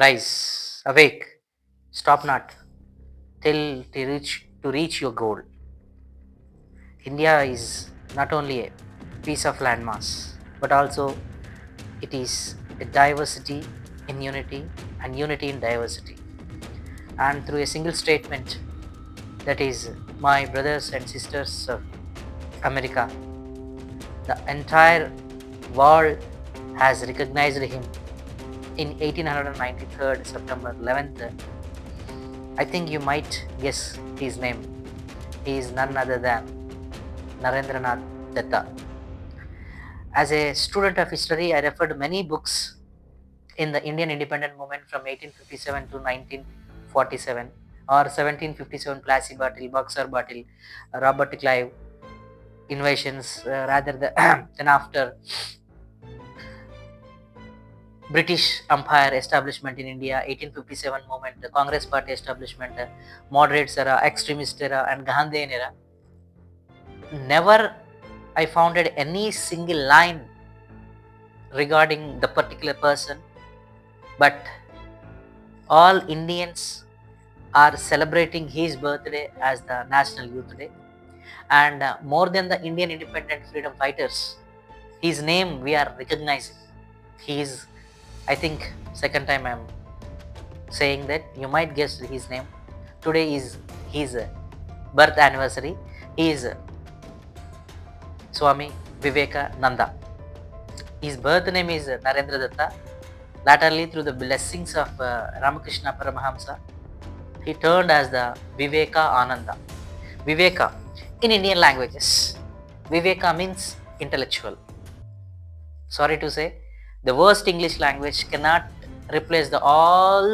Rise, awake, stop not till to reach to reach your goal. India is not only a piece of landmass, but also it is a diversity in unity and unity in diversity. And through a single statement, that is my brothers and sisters of America, the entire world has recognized him in 1893 September 11th. I think you might guess his name. He is none other than Narendranath Datta. As a student of history, I referred many books in the Indian independent movement from 1857 to 1947 or 1757 Plassey Battle, Boxer Battle, Robert Clive invasions, uh, rather the, then after British Empire establishment in India, 1857 movement, the Congress Party establishment, moderates era, extremist era, and Gandhian era. Never I founded any single line regarding the particular person, but all Indians are celebrating his birthday as the National Youth Day. And uh, more than the Indian independent freedom fighters, his name we are recognizing. He is I think second time I'm saying that you might guess his name. Today is his birth anniversary. He is Swami Vivekananda. His birth name is Narendra Datta. Latterly, through the blessings of uh, Ramakrishna Paramahamsa, he turned as the Viveka Ananda. Viveka in Indian languages. Viveka means intellectual. Sorry to say, the worst English language cannot replace the all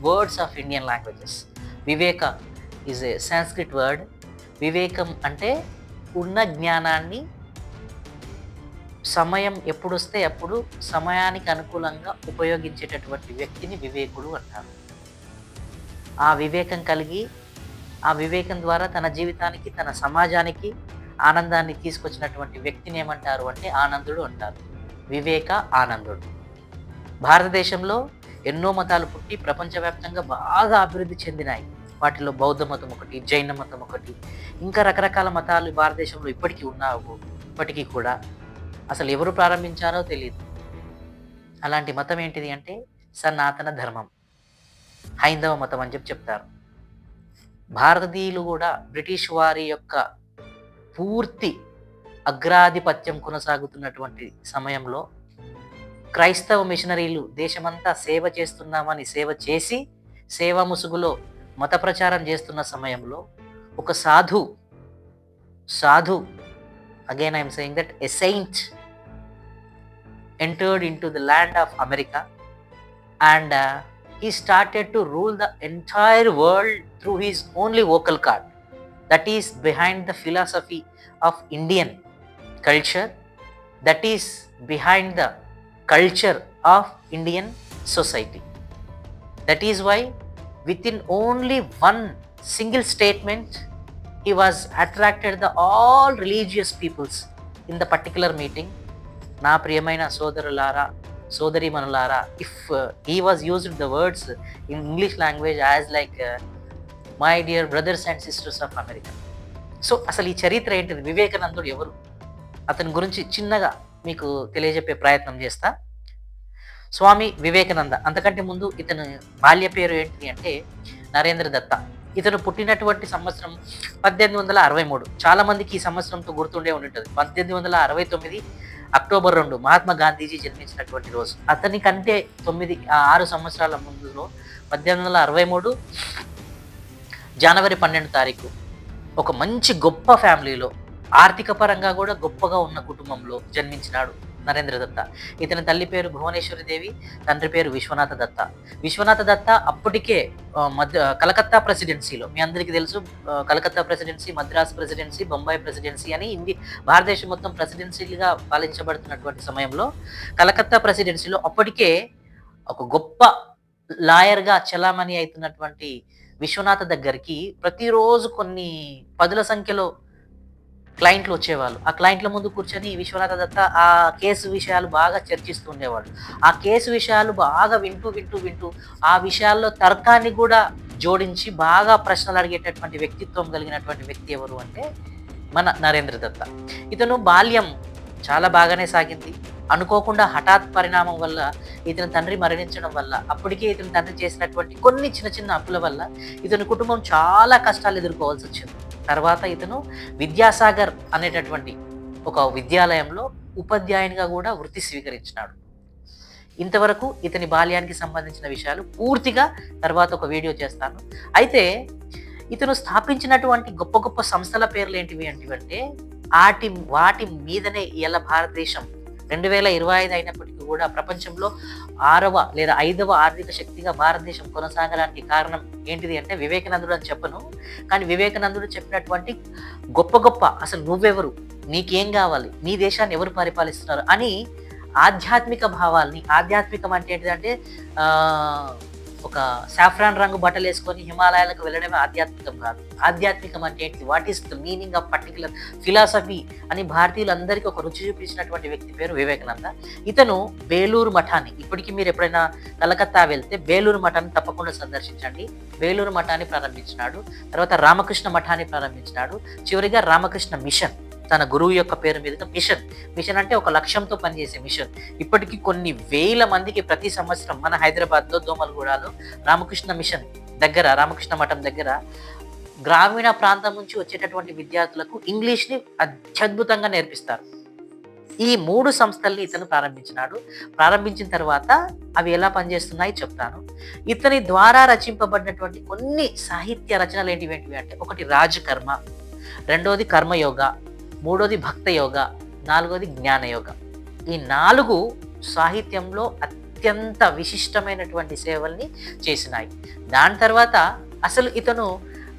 words of Indian languages. Viveka is a Sanskrit word. వివేకం అంటే ఉన్న జ్ఞానాన్ని సమయం ఎప్పుడు వస్తే అప్పుడు సమయానికి అనుకూలంగా ఉపయోగించేటటువంటి వ్యక్తిని వివేకుడు అంటారు ఆ వివేకం కలిగి ఆ వివేకం ద్వారా తన జీవితానికి తన సమాజానికి ఆనందాన్ని తీసుకొచ్చినటువంటి వ్యక్తిని ఏమంటారు అంటే ఆనందుడు అంటారు వివేక ఆనందుడు. భారతదేశంలో ఎన్నో మతాలు పుట్టి ప్రపంచవ్యాప్తంగా బాగా అభివృద్ధి చెందినాయి. వాటిలో బౌద్ధ మతం ఒకటి జైన మతం ఒకటి ఇంకా రకరకాల మతాలు భారతదేశంలో ఇప్పటికీ ఉన్నావు. ఇప్పటికీ కూడా అసలు ఎవరు ప్రారంభించారో తెలియదు అలాంటి మతం ఏంటిది అంటే సనాతన ధర్మం. హైందవ మతం అని చెప్పి చెప్తారు. భారతీయులు కూడా బ్రిటిష్ వారి యొక్క పూర్తి అగ్రాధిపత్యం కొనసాగుతున్నటువంటి సమయంలో క్రైస్తవ మిషనరీలు దేశమంతా సేవ చేస్తున్నామని సేవ చేసి సేవా ముసుగులో మత ప్రచారం చేస్తున్న సమయంలో ఒక సాధు సాధు again I'm saying that a saint entered in to the land of America and he started to rule the entire world through his only vocal cord that is behind the philosophy of Indian culture, that is behind the culture of Indian society. That is why, within only one single statement, he was attracted the all religious peoples in the particular meeting నా ప్రియమైన సోదరులారా సోదరిమనులారా if he was used the words in English language as like my dear brothers and sisters of America so అసలు ఈ చరిత్ర ఏంటిది వివేకానందుడు ఎవరు అతని గురించి చిన్నగా మీకు తెలియజెప్పే ప్రయత్నం చేస్తా. స్వామి వివేకానంద అంతకంటే ముందు ఇతను బాల్య పేరు ఏంటి అంటే నరేంద్ర దత్త. ఇతను పుట్టినటువంటి సంవత్సరం పద్దెనిమిది వందల అరవై మూడు. చాలా మందికి ఈ సంవత్సరంతో గుర్తుండే ఉంటుంది పద్దెనిమిది వందల అరవై తొమ్మిది అక్టోబర్ రెండు మహాత్మా గాంధీజీ జన్మించినటువంటి రోజు. అతని కంటే తొమ్మిది ఆరు సంవత్సరాల ముందులో పద్దెనిమిది వందల అరవై మూడు జనవరి పన్నెండు తారీఖు ఒక మంచి గొప్ప ఫ్యామిలీలో ఆర్థిక పరంగా కూడా గొప్పగా ఉన్న కుటుంబంలో జన్మించినాడు నరేంద్ర దత్త. ఇతని తల్లి పేరు భువనేశ్వరి దేవి తండ్రి పేరు విశ్వనాథ దత్త. విశ్వనాథ దత్త అప్పటికే మద్ర మధ్య కలకత్తా ప్రెసిడెన్సీలో. మీ అందరికీ తెలుసు Calcutta presidency Madras presidency Bombay presidency అని ఇండి భారతదేశం మొత్తం ప్రెసిడెన్సీలుగా పాలించబడుతున్నటువంటి సమయంలో కలకత్తా ప్రెసిడెన్సీలో అప్పటికే ఒక గొప్ప లాయర్గా చలామణి అవుతున్నటువంటి విశ్వనాథ దగ్గరికి ప్రతిరోజు కొన్ని పదుల సంఖ్యలో క్లయింట్లు వచ్చేవాళ్ళు. ఆ క్లయింట్ల ముందు కూర్చొని విశ్వనాథ దత్త ఆ కేసు విషయాలు బాగా చర్చిస్తూ ఉండేవాడు. ఆ కేసు విషయాలు బాగా వింటూ వింటూ వింటూ ఆ విషయాల్లో తర్కాన్ని కూడా జోడించి బాగా ప్రశ్నలు అడిగేటటువంటి వ్యక్తిత్వం కలిగినటువంటి వ్యక్తి ఎవరు అంటే మన నరేంద్ర దత్త. ఇతను బాల్యం చాలా బాగానే సాగింది. అనుకోకుండా హఠాత్ పరిణామం వల్ల ఇతని తండ్రి మరణించడం వల్ల అప్పటికే ఇతని తండ్రి చేసినటువంటి కొన్ని చిన్న చిన్న అప్పుల వల్ల ఇతని కుటుంబం చాలా కష్టాలు ఎదుర్కోవాల్సి వచ్చింది. తర్వాత ఇతను విద్యాసాగర్ అనేటటువంటి ఒక విద్యాలయంలో ఉపాధ్యాయునిగా కూడా వృత్తి స్వీకరించినాడు. ఇంతవరకు ఇతని బాల్యానికి సంబంధించిన విషయాలు పూర్తిగా తర్వాత ఒక వీడియో చేస్తాను. అయితే ఇతను స్థాపించినటువంటి గొప్ప గొప్ప సంస్థల పేర్లు ఏంటివి అంటే వాటి వాటి మీదనే ఇలా భారతదేశం రెండు వేల ఇరవై ఐదు అయినప్పటికీ కూడా ప్రపంచంలో ఆరవ లేదా ఐదవ ఆర్థిక శక్తిగా భారతదేశం కొనసాగడానికి కారణం ఏంటిది అంటే వివేకానందుడు అని చెప్పను. కానీ వివేకానందుడు చెప్పినటువంటి గొప్ప గొప్ప అసలు నువ్వెవరు? నీకేం కావాలి? నీ దేశాన్ని ఎవరు పరిపాలిస్తున్నారు? అని ఆధ్యాత్మిక భావాల్ని ఆధ్యాత్మికం అంటే ఏంటిదంటే ఒక సాఫ్రాన్ రంగు బట్టలు వేసుకొని హిమాలయాలకు వెళ్ళడమే ఆధ్యాత్మికం కాదు. ఆధ్యాత్మికం అంటే ఏంటి? What is the meaning of particular philosophy అని భారతీయులందరికీ ఒక రుచి చూపించినటువంటి వ్యక్తి పేరు వివేకానంద. ఇతను బేలూరు మఠాన్ని ఇప్పటికీ మీరు ఎప్పుడైనా కలకత్తా వెళ్తే బేలూరు మఠాన్ని తప్పకుండా సందర్శించండి. బేలూరు మఠాన్ని ప్రారంభించినాడు. తర్వాత రామకృష్ణ మఠాన్ని ప్రారంభించినాడు. చివరిగా రామకృష్ణ మిషన్. తన గురువు యొక్క పేరు మీద మిషన్. మిషన్ అంటే ఒక లక్ష్యంతో పనిచేసే మిషన్. ఇప్పటికీ కొన్ని వేల మందికి ప్రతి సంవత్సరం మన హైదరాబాద్లో దోమలగూడలో రామకృష్ణ మిషన్ దగ్గర రామకృష్ణ మఠం దగ్గర గ్రామీణ ప్రాంతం నుంచి వచ్చేటటువంటి విద్యార్థులకు ఇంగ్లీష్ని అత్యద్భుతంగా నేర్పిస్తారు. ఈ మూడు సంస్థల్ని ఇతను ప్రారంభించినాడు. ప్రారంభించిన తర్వాత అవి ఎలా పనిచేస్తున్నాయి చెప్తాను. ఇతని ద్వారా రచింపబడినటువంటి కొన్ని సాహిత్య రచనలు ఏంటివి ఏంటివి అంటే ఒకటి రాజకర్మ రెండవది కర్మయోగ మూడోది భక్త యోగ నాలుగోది జ్ఞానయోగ ఈ నాలుగు సాహిత్యంలో అత్యంత విశిష్టమైనటువంటి సేవల్ని చేసినాయి. దాని తర్వాత అసలు ఇతను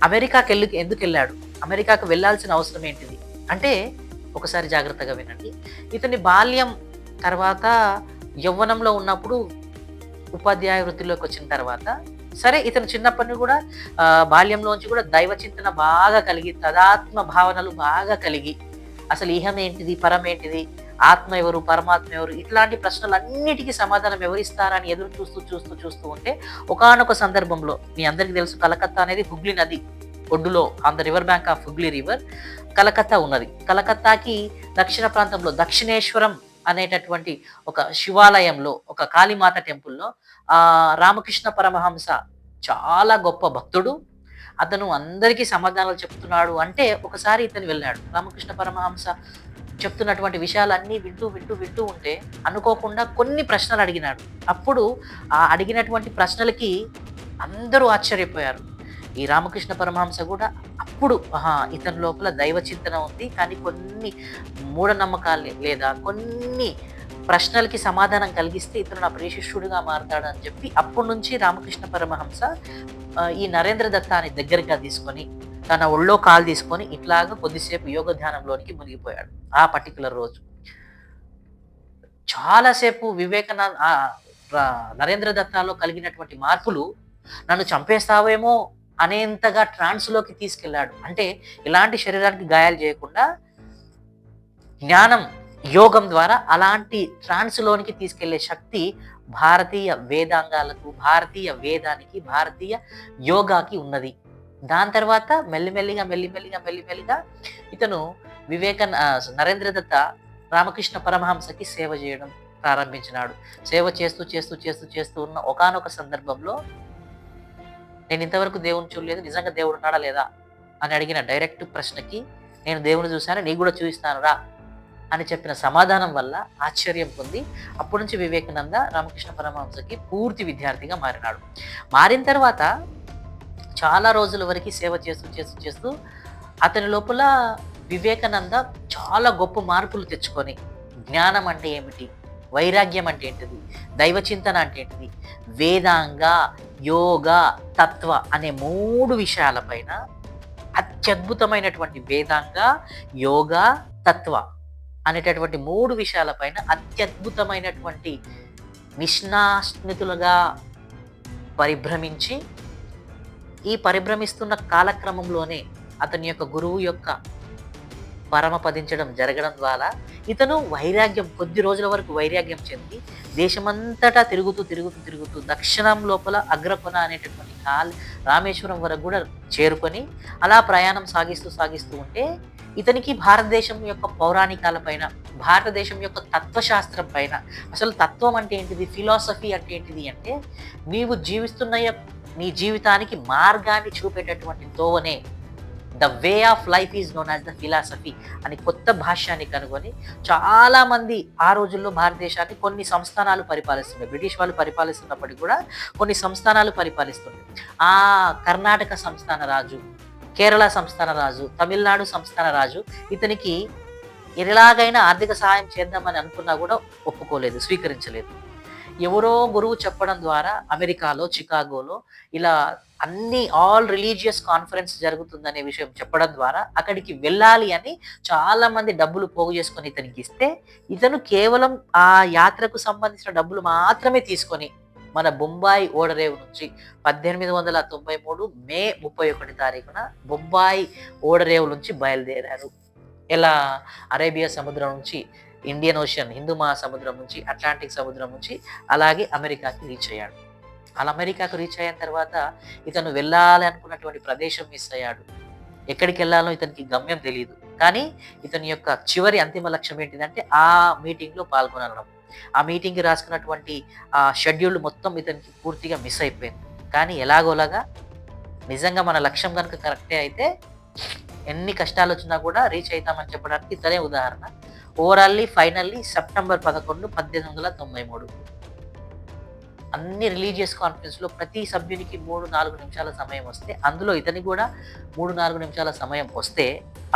అమెరికాకి వెళ్ళి ఎందుకు వెళ్ళాడు? అమెరికాకు వెళ్ళాల్సిన అవసరం ఏంటిది? అంటే ఒకసారి జాగ్రత్తగా వినండి. ఇతని బాల్యం తర్వాత యవ్వనంలో ఉన్నప్పుడు ఉపాధ్యాయ వృత్తిలోకి వచ్చిన తర్వాత సరే ఇతను చిన్నప్పటి కూడా బాల్యంలోంచి కూడా దైవ చింతన బాగా కలిగి తదాత్మ భావనలు బాగా కలిగి అసలు ఇహం ఏంటిది? పరం ఏంటిది? ఆత్మ ఎవరు? పరమాత్మ ఎవరు? ఇట్లాంటి ప్రశ్నలన్నిటికీ సమాధానం ఎవరిస్తారని ఎదురు చూస్తూ చూస్తూ చూస్తూ ఉంటే ఒకానొక సందర్భంలో మీ అందరికీ తెలుసు కలకత్తా అనేది హుగ్లీ నది ఒడ్డులో on the river bank of Hooghly river Calcutta ఉన్నది. కలకత్తాకి దక్షిణ ప్రాంతంలో దక్షిణేశ్వరం అనేటటువంటి ఒక శివాలయంలో ఒక కాళీమాత టెంపుల్లో ఆ రామకృష్ణ పరమహంస చాలా గొప్ప భక్తుడు. అతను అందరికీ సమాధానాలు చెప్తున్నాడు అంటే ఒకసారి ఇతను వెళ్ళాడు. రామకృష్ణ పరమహంస చెప్తున్నటువంటి విషయాలన్నీ వింటూ వింటూ వింటూ ఉంటే అనుకోకుండా కొన్ని ప్రశ్నలు అడిగినాడు. అప్పుడు ఆ అడిగినటువంటి ప్రశ్నలకి అందరూ ఆశ్చర్యపోయారు. ఈ రామకృష్ణ పరమహంస కూడా అప్పుడు ఇతని లోపల దైవ చింతన ఉంది. కానీ కొన్ని మూఢనమ్మకాలు లేదా కొన్ని ప్రశ్నలకి సమాధానం కలిగిస్తే ఇతను నా ప్రియశిష్యుడిగా మారతాడని చెప్పి అప్పటి నుంచి రామకృష్ణ పరమహంస ఈ నరేంద్ర దత్తాని దగ్గరగా తీసుకొని తన ఒళ్ళో కాలు తీసుకొని ఇట్లాగా కొద్దిసేపు యోగ ధ్యానంలోనికి మునిగిపోయాడు ఆ పర్టికులర్ రోజు. చాలాసేపు వివేకానంద నరేంద్ర దత్తాలో కలిగినటువంటి మార్పులు నన్ను చంపేస్తావేమో అనేంతగా ట్రాన్స్లోకి తీసుకెళ్ళాడు. అంటే ఇలాంటి శరీరానికి గాయాలు చేయకుండా జ్ఞానం యోగం ద్వారా అలాంటి ట్రాన్స్లోనికి తీసుకెళ్ళే శక్తి భారతీయ వేదాంగాలకు భారతీయ వేదానికి భారతీయ యోగాకి ఉన్నది. దాని తర్వాత మెల్లిమెల్లిగా మెల్లిమెల్లిగా మెల్లిమెల్లిగా ఇతను వివేక నరేంద్ర దత్త రామకృష్ణ పరమహంసకి సేవ చేయడం ప్రారంభించినాడు. సేవ చేస్తూ చేస్తూ చేస్తూ చేస్తూ ఉన్న ఒకానొక సందర్భంలో నేను ఇంతవరకు దేవుని చూడలేదు నిజంగా దేవుడు ఉన్నాడా లేదా అని అడిగిన డైరెక్ట్ ప్రశ్నకి నేను దేవుని చూశాను నీకు కూడా చూపిస్తాను రా. అని చెప్పిన సమాధానం వల్ల ఆశ్చర్యం పొంది అప్పటి నుంచి వివేకానంద రామకృష్ణ పరమహంసకి పూర్తి విద్యార్థిగా మారినాడు. మారిన తర్వాత చాలా రోజుల వరకు సేవ చేస్తూ చేస్తూ చేస్తూ అతని లోపల వివేకానంద చాలా గొప్ప మార్పులు తెచ్చుకొని జ్ఞానం అంటే ఏమిటి? వైరాగ్యం అంటే ఏంటిది? దైవ చింతన అంటే ఏంటిది? వేదాంగ యోగ తత్వ అనే మూడు విషయాలపైన అత్యద్భుతమైనటువంటి వేదాంగ యోగ తత్వ అనేటటువంటి మూడు విషయాలపైన అత్యద్భుతమైనటువంటి నిష్ణాస్మితులుగా పరిభ్రమించి ఈ పరిభ్రమిస్తున్న కాలక్రమంలోనే అతని యొక్క గురువు యొక్క పరమపదించడం జరగడం ద్వారా ఇతను వైరాగ్యం కొద్ది రోజుల వరకు వైరాగ్యం చెంది దేశమంతటా తిరుగుతూ తిరుగుతూ తిరుగుతూ దక్షిణం లోపల అగ్రకొన అనేటటువంటి కాల్ రామేశ్వరం వరకు కూడా చేరుకొని అలా ప్రయాణం సాగిస్తూ సాగిస్తూ ఉంటే ఇతనికి భారతదేశం యొక్క పౌరాణికాల పైన భారతదేశం యొక్క తత్వశాస్త్రం పైన. అసలు తత్వం అంటే ఏంటిది? ఫిలాసఫీ అంటే ఏంటిది అంటే నీవు జీవిస్తున్న నీ జీవితానికి మార్గాన్ని చూపేటటువంటి దోవనే the way of life is known as the philosophy అని కొత్త భాష్యాన్ని కనుగొని చాలామంది ఆ రోజుల్లో భారతదేశాన్ని కొన్ని సంస్థానాలు పరిపాలిస్తున్నాయి బ్రిటిష్ వాళ్ళు పరిపాలిస్తున్నప్పటికీ కూడా కొన్ని సంస్థానాలు పరిపాలిస్తున్నాయి ఆ కర్ణాటక సంస్థాన రాజు కేరళ సంస్థాన రాజు తమిళనాడు సంస్థాన రాజు. ఇతనికి ఎలాగైనా ఆర్థిక సహాయం చేద్దామని అనుకున్నా కూడా ఒప్పుకోలేదు స్వీకరించలేదు. ఎవరో గురువు చెప్పడం ద్వారా అమెరికాలో చికాగోలో ఇలా అన్ని ఆల్ రిలీజియస్ కాన్ఫరెన్స్ జరుగుతుందనే విషయం చెప్పడం ద్వారా అక్కడికి వెళ్ళాలి అని చాలా మంది డబ్బులు పోగు చేసుకొని ఇతనికి ఇస్తే ఇతను కేవలం ఆ యాత్రకు సంబంధించిన డబ్బులు మాత్రమే తీసుకొని మన బొంబాయి ఓడరేవు నుంచి పద్దెనిమిది వందల తొంభై మూడు మే ముప్పై ఒకటి తారీఖున బొంబాయి ఓడరేవు నుంచి బయలుదేరారు. ఎలా? అరేబియా సముద్రం నుంచి ఇండియన్ ఓషన్ హిందూ మహాసముద్రం నుంచి అట్లాంటిక్ సముద్రం నుంచి అలాగే అమెరికాకి రీచ్ అయ్యాడు. అలా అమెరికాకు రీచ్ అయిన తర్వాత ఇతను వెళ్ళాలి అనుకున్నటువంటి ప్రదేశం మిస్ అయ్యాడు. ఎక్కడికి వెళ్ళాలో ఇతనికి గమ్యం తెలియదు కానీ ఇతని యొక్క చివరి అంతిమ లక్ష్యం ఏంటిదంటే ఆ మీటింగ్లో పాల్గొనడం. ఆ మీటింగ్కి రాసుకున్నటువంటి ఆ షెడ్యూల్ మొత్తం ఇతనికి పూర్తిగా మిస్ అయిపోయింది. కానీ ఎలాగోలాగా నిజంగా మన లక్ష్యం కనుక కరెక్టే అయితే ఎన్ని కష్టాలు వచ్చినా కూడా రీచ్ అవుతామని చెప్పడానికి ఇతనే ఉదాహరణ. ఓవరాల్లీ ఫైనల్లీ సెప్టెంబర్ పదకొండు పద్దెనిమిది వందల తొంభై మూడు. అన్ని రిలీజియస్ కాన్ఫరెన్స్లో ప్రతి సభ్యునికి మూడు నాలుగు నిమిషాల సమయం వస్తే అందులో ఇతనికి కూడా మూడు నాలుగు నిమిషాల సమయం వస్తే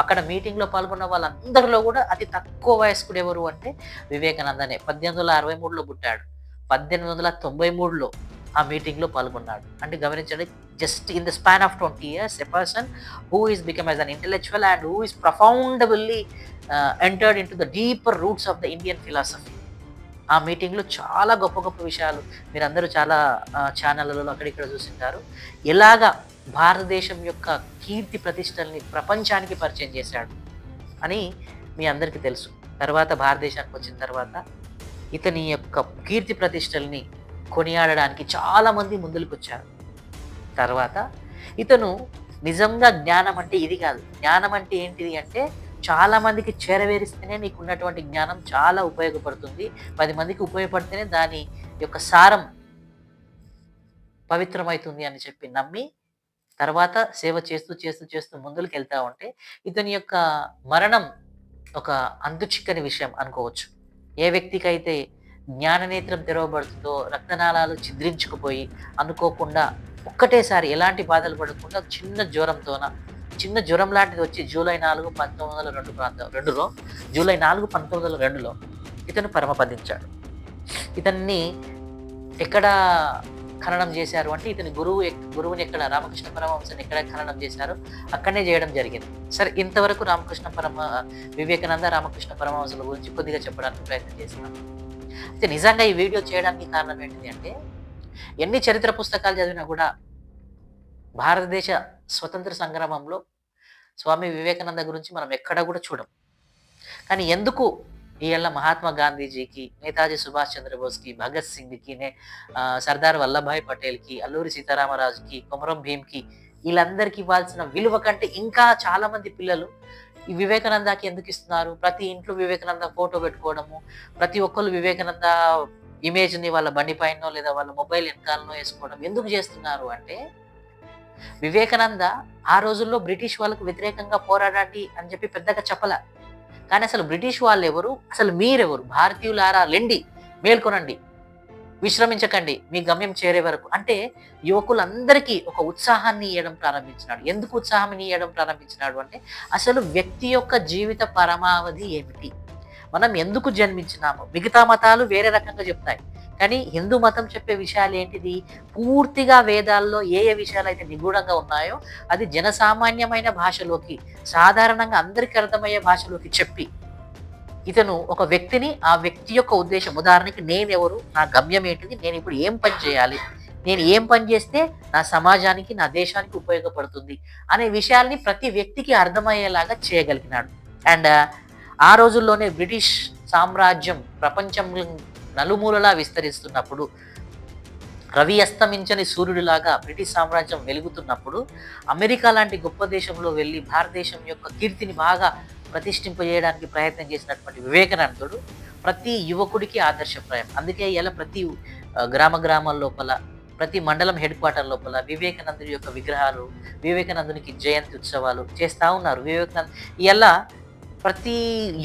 అక్కడ మీటింగ్లో పాల్గొన్న వాళ్ళందరిలో కూడా అతి తక్కువ వయస్కుడు ఎవరు అంటే వివేకానందనే పద్దెనిమిది వందల అరవై మూడులో పుట్టాడు. పద్దెనిమిది వందల తొంభై మూడులో ఆ మీటింగ్లో పాల్గొన్నాడు. అంటే గమనించండి just in the span of twenty years a person who is become as an intellectual and who is profoundly entered in to the deeper roots of the Indian philosophy ఆ మీటింగ్లో చాలా గొప్ప గొప్ప విషయాలు మీరందరూ చాలా ఛానళ్ళలో అక్కడిక్కడ చూసింటారు. ఎలాగా భారతదేశం యొక్క కీర్తి ప్రతిష్టల్ని ప్రపంచానికి పరిచయం చేశాడు అని మీ అందరికీ తెలుసు. తర్వాత భారతదేశానికి వచ్చిన తర్వాత ఇతని యొక్క కీర్తి ప్రతిష్టల్ని కొనియాడడానికి చాలామంది ముందుకు వచ్చారు తర్వాత ఇతను నిజంగా జ్ఞానం అంటే ఇది కాదు. జ్ఞానం అంటే ఏంటిది అంటే చాలా మందికి చేరవేరిస్తేనే నీకు ఉన్నటువంటి జ్ఞానం చాలా ఉపయోగపడుతుంది. పది మందికి ఉపయోగపడితేనే దాని యొక్క సారం పవిత్రమవుతుంది అని చెప్పి నమ్మి తర్వాత సేవ చేస్తూ చేస్తూ చేస్తూ ముందుకు వెళ్తా ఉంటే ఇతని యొక్క మరణం ఒక అందుచిక్కని విషయం అనుకోవచ్చు. ఏ వ్యక్తికైతే జ్ఞాననేత్రం తెరవబడుతుందో రక్తనాళాలు ఛిద్రించుకుపోయి అనుకోకుండా ఒక్కటేసారి ఎలాంటి బాధలు పడకుండా చిన్న జ్వరంతోన చిన్న జ్వరం లాంటిది వచ్చి జూలై నాలుగు పంతొమ్మిది వందల రెండు ప్రాంతం రెండులో జూలై నాలుగు పంతొమ్మిది వందల రెండులో ఇతను పరమపదించాడు ఇతన్ని ఎక్కడ ఖననం చేశారు అంటే ఇతని గురువు ఎక్- గురువుని ఎక్కడ రామకృష్ణ పరమహంసని ఎక్కడ ఖననం చేశారు అక్కడనే చేయడం జరిగింది. సరే ఇంతవరకు రామకృష్ణ పరమ వివేకానంద రామకృష్ణ పరమహంసుల గురించి కొద్దిగా చెప్పడానికి ప్రయత్నం చేస్తున్నాను అయితే నిజంగా ఈ వీడియో చేయడానికి కారణం ఏంటిది అంటే ఎన్ని చరిత్ర పుస్తకాలు చదివినా కూడా భారతదేశ స్వతంత్ర సంగ్రామంలో స్వామి వివేకానంద గురించి మనం ఎక్కడ కూడా చూడం. కానీ ఎందుకు ఈయన మహాత్మా గాంధీజీకి నేతాజీ సుభాష్ చంద్రబోస్కి భగత్ సింగ్కి నే సర్దార్ వల్లభాయ్ పటేల్కి అల్లూరి సీతారామరాజుకి కొమరం భీమ్కి వీళ్ళందరికీ ఇవ్వాల్సిన విలువ కంటే ఇంకా చాలా మంది పిల్లలు ఈ వివేకానందకి ఎందుకు ఇస్తున్నారు? ప్రతి ఇంట్లో వివేకానంద ఫోటో పెట్టుకోవడము ప్రతి ఒక్కరు వివేకానంద ఇమేజ్ని వాళ్ళ బండి పైన లేదా వాళ్ళ మొబైల్ వెనకాలనో వేసుకోవడం ఎందుకు చేస్తున్నారు అంటే వివేకానంద ఆ రోజుల్లో బ్రిటిష్ వాళ్ళకు వ్యతిరేకంగా పోరాడండి అని చెప్పి పెద్దగా చెప్పల. కానీ అసలు బ్రిటిష్ వాళ్ళు ఎవరు అసలు మీరెవరు? భారతీయులారా? లెండి మేల్కొనండి విశ్రమించకండి మీ గమ్యం చేరే వరకు. అంటే యువకులందరికీ ఒక ఉత్సాహాన్ని ఇవ్వడం ప్రారంభించినాడు. ఎందుకు ఉత్సాహాన్ని ఇవ్వడం ప్రారంభించినాడు అంటే అసలు వ్యక్తి యొక్క జీవిత పరమావధి ఏమిటి? మనం ఎందుకు జన్మించినాము. మిగతా మతాలు వేరే రకంగా చెప్తాయి. కానీ హిందూ మతం చెప్పే విషయాలు ఏంటిది? పూర్తిగా వేదాల్లో ఏ ఏ విషయాలు అయితే నిగూఢంగా ఉన్నాయో అది జనసామాన్యమైన భాషలోకి సాధారణంగా అందరికీ అర్థమయ్యే భాషలోకి చెప్పి ఇతను ఒక వ్యక్తిని ఆ వ్యక్తి యొక్క ఉద్దేశం ఉదాహరణకి నేనెవరు నా గమ్యం ఏంటిది నేను ఇప్పుడు ఏం పని చేయాలి నేను ఏం పని చేస్తే నా సమాజానికి నా దేశానికి ఉపయోగపడుతుంది అనే విషయాల్ని ప్రతి వ్యక్తికి అర్థమయ్యేలాగా చేయగలిగినాడు. అండ్ ఆ రోజుల్లోనే బ్రిటిష్ సామ్రాజ్యం ప్రపంచంలో నలుమూలలా విస్తరిస్తున్నప్పుడు రవి అస్తమించని సూర్యుడిలాగా బ్రిటిష్ సామ్రాజ్యం వెలుగుతున్నప్పుడు అమెరికా లాంటి గొప్ప దేశంలో వెళ్ళి భారతదేశం యొక్క కీర్తిని బాగా ప్రతిష్ఠింపజేయడానికి ప్రయత్నం చేసినటువంటి వివేకానందుడు ప్రతి యువకుడికి ఆదర్శప్రాయం. అందుకే ఇలా ప్రతి గ్రామ గ్రామాల లోపల ప్రతి మండలం హెడ్ క్వార్టర్ లోపల వివేకానందుడి యొక్క విగ్రహాలు వివేకానందునికి జయంతి ఉత్సవాలు చేస్తూ ఉన్నారు. వివేకానంద ఇలా ప్రతి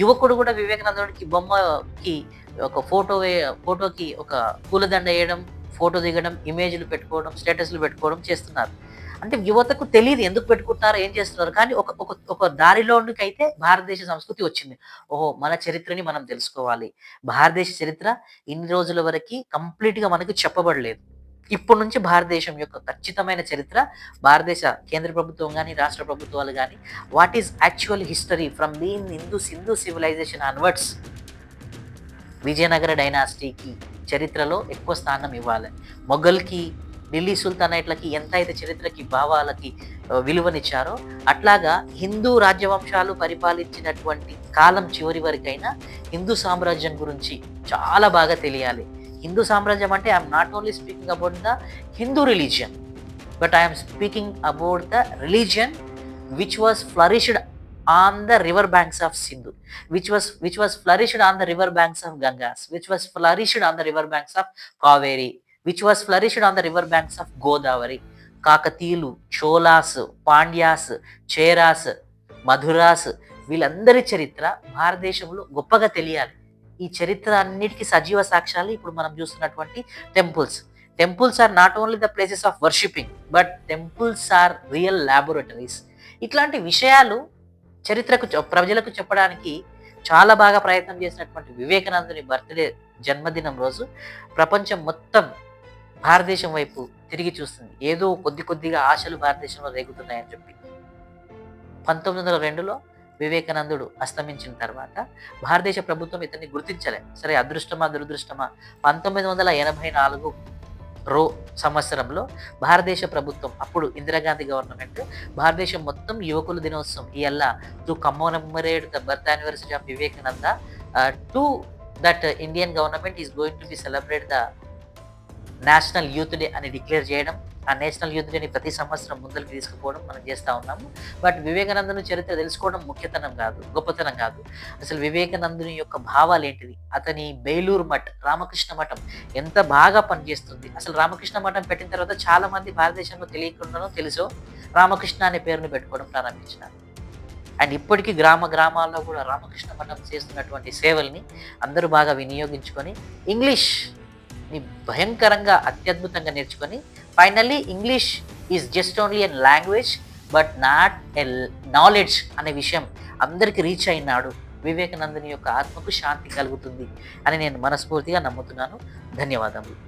యువకుడు కూడా వివేకానందుడికి బొమ్మకి ఒక ఫోటో ఫోటోకి ఒక పూలదండ వేయడం ఫోటో దిగడం ఇమేజ్లు పెట్టుకోవడం స్టేటస్లు పెట్టుకోవడం చేస్తున్నారు. అంటే యువతకు తెలియదు ఎందుకు పెట్టుకుంటున్నారు ఏం చేస్తున్నారు కానీ ఒక ఒక ఒక దారిలోనికి అయితే భారతదేశ సంస్కృతి వచ్చింది. ఓహో మన చరిత్రని మనం తెలుసుకోవాలి. భారతదేశ చరిత్ర ఇన్ని రోజుల వరకు కంప్లీట్గా మనకు చెప్పబడలేదు. ఇప్పటి నుంచి భారతదేశం యొక్క ఖచ్చితమైన చరిత్ర భారతదేశ కేంద్ర ప్రభుత్వం కానీ రాష్ట్ర ప్రభుత్వాలు కానీ what is actual history from the Hindu Sindhu civilization onwards Vijayanagara డైనాసిటీకి చరిత్రలో ఎక్కువ స్థానం ఇవ్వాలి. మొఘల్కి ఢిల్లీ సుల్తానేట్లకి ఎంత అయితే చరిత్రకి భావాలకి విలువనిచ్చారో అట్లాగా హిందూ రాజ్యవంశాలు పరిపాలించినటువంటి కాలం చివరి వరకైనా హిందూ సామ్రాజ్యం గురించి చాలా బాగా తెలియాలి. హిందూ సామ్రాజ్యం అంటే I'm not only speaking about the Hindu religion but I'm speaking about the religion which was flourished on the river banks of Sindhu which was which was flourished on the river banks of Gangas which was flourished on the river banks of Kaveri which was flourished on the river banks of Godavari కాకతీయులు చోలాస్ పాండ్యాస్ చేరాస్ మధురాస్ వీళ్ళందరి చరిత్ర భారతదేశంలో గొప్పగా తెలియాలి. ఈ చరిత్ర అన్నిటికీ సజీవ సాక్ష్యాలు ఇప్పుడు మనం చూస్తున్నటువంటి temples. Temples are not only the places of worshipping but temples are real laboratories. ఇట్లాంటి విషయాలు చరిత్రకు ప్రజలకు చెప్పడానికి చాలా బాగా ప్రయత్నం చేసినటువంటి వివేకానందుని బర్త్డే జన్మదినం రోజు ప్రపంచం మొత్తం భారతదేశం వైపు తిరిగి చూస్తుంది. ఏదో కొద్ది కొద్దిగా ఆశలు భారతదేశంలో రేగుతున్నాయని చెప్పి. పంతొమ్మిది వందల రెండులో వివేకానందుడు అస్తమించిన తర్వాత భారతదేశ ప్రభుత్వం ఇతన్ని గుర్తించలే. సరే అదృష్టమా దురదృష్టమా? పంతొమ్మిది వందల ఎనభై నాలుగు రో సంవత్సరంలో భారతదేశ ప్రభుత్వం అప్పుడు ఇందిరాగాంధీ గవర్నమెంట్ భారతదేశం మొత్తం యువకుల దినోత్సవం ఇయల్ల to commemorate the birth anniversary of Vivekananda to that Indian government is going to be celebrate the national youth day అని డిక్లేర్ చేయడం ఆ నేషనల్ యూత్ డేని ప్రతి సంవత్సరం ముందరికి తీసుకుపోవడం మనం చేస్తూ ఉన్నాము. బట్ వివేకానందుని చరిత్ర తెలుసుకోవడం ముఖ్యతనం కాదు గొప్పతనం కాదు. అసలు వివేకానందుని యొక్క భావాలు ఏంటిది? అతని బేలూరు మఠ్ రామకృష్ణ మఠం ఎంత బాగా పనిచేస్తుంది? అసలు రామకృష్ణ మఠం పెట్టిన తర్వాత చాలా మంది భారతదేశంలో తెలియకుండానో తెలుసో? రామకృష్ణ అనే పేరును పెట్టుకోవడం ప్రారంభించినారు. అండ్ ఇప్పటికీ గ్రామ గ్రామాల్లో కూడా రామకృష్ణ మఠం చేస్తున్నటువంటి సేవల్ని అందరూ బాగా వినియోగించుకొని ఇంగ్లీష్ భయంకరంగా అత్యద్భుతంగా నేర్చుకొని finally English is just only an language but not a knowledge అనే విషయం అందరికీ రీచ్ అయినాడు. వివేకానందని యొక్క ఆత్మకు శాంతి కలుగుతుంది అని నేను మనస్ఫూర్తిగా నమ్ముతున్నాను. ధన్యవాదములు.